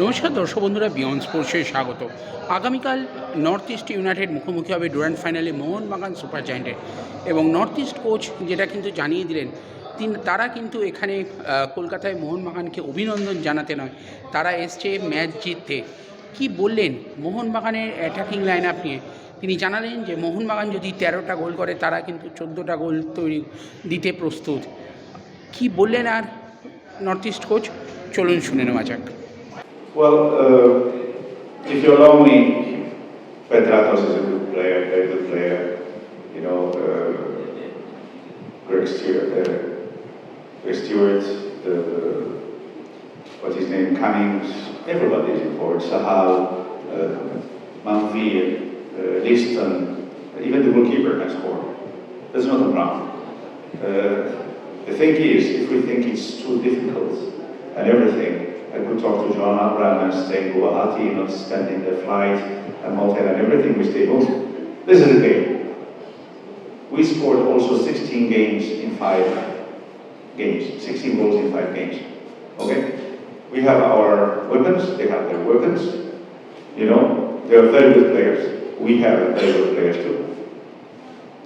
নমস্কার দর্শক বন্ধুরা, বিয়ন্ড স্পোর্টসে স্বাগত। আগামীকাল নর্থ ইস্ট ইউনাইটেড মুখোমুখি হবে ডুরান্ড ফাইনালে মোহনবাগান সুপার জায়েন্টের। এবং নর্থ ইস্ট কোচ যেটা কিন্তু জানিয়ে দিলেন, তিনি তারা কিন্তু এখানে কলকাতায় মোহনবাগানকে অভিনন্দন জানাতে নয়, তারা এসছে ম্যাচ জিততে। কি বললেন মোহনবাগানের অ্যাটাকিং লাইন আপ নিয়ে? তিনি জানালেন যে মোহনবাগান যদি তেরোটা গোল করে, তারা কিন্তু চোদ্দোটা গোল তৈরি দিতে প্রস্তুত। কি বললেন আর নর্থ ইস্ট কোচ? চলুন শুনে নেওয়া যাক। Well, uh, if you allow me, Petratos is a good player, very good player. You know, uh, Greg Stewart, uh, Greg Stewart, the, what's his name, Cummings, everybody is in forward. Sahal, uh, Manvir, uh, Liston, even the goalkeeper can score. There's not a problem. Uh, the thing is, if we think it's too difficult and everything, To John Abraham and say, Guwahati, not standing the flight and hotel and everything, we stay home. This is the game. We scored also 16 games in five games, 16 goals in five games. Okay? We have our weapons, they have their weapons. You know, they are very good players. We have very good players too.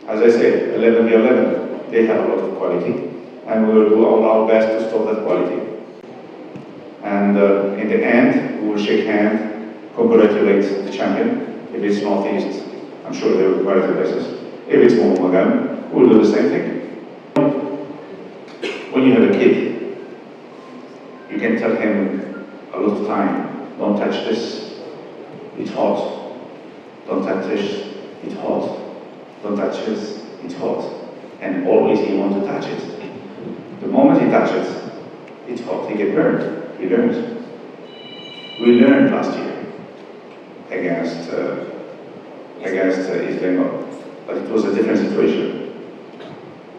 As I said, 11 v 11, they have a lot of quality, and we will do all our best to stop that quality. And uh, in the end, we will shake hands, congratulate the champion. If it's Northeast, I'm sure they will congratulate us. If it's Mohammedan, we'll do the same thing. When you have a kid, you can tell him a lot of time, don't touch this, it's hot. Don't touch this, it's hot. Don't touch this, it's hot. And always he wants to touch it. The moment he touches, it, it's hot, he get burned. He learns. We learned last year against uh, against uh, Bengal, but it was a different situation.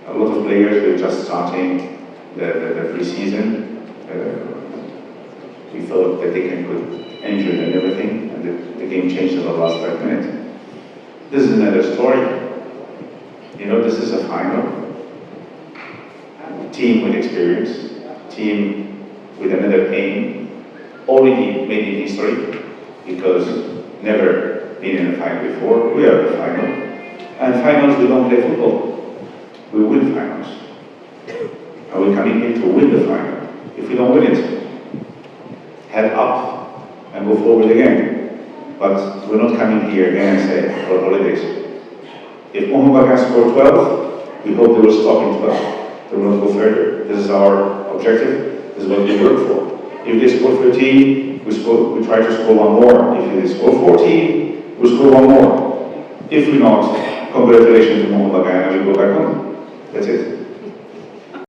A lot of players were just starting the, the, the pre-season. Uh, we thought that they can get injured and everything, and the, the game changed in the last five minutes. This is another story. You know, this is a final. Team with experience, team with another aim, already made in history because never been in a final before. We are the final. And finals, we don't play football. We win finals. And we come in here to win the final. If we don't win it, head up and go forward again. But we're not coming here again and say for holidays. If Mohammed can score 12, we hope they will stop in 12. They will not go further. This is our objective. Is what we work for. If they score 13, we, score, we try to score one more. If they score 14, we score one more. If we not, congratulations to Mohammed and we go back home. That's it.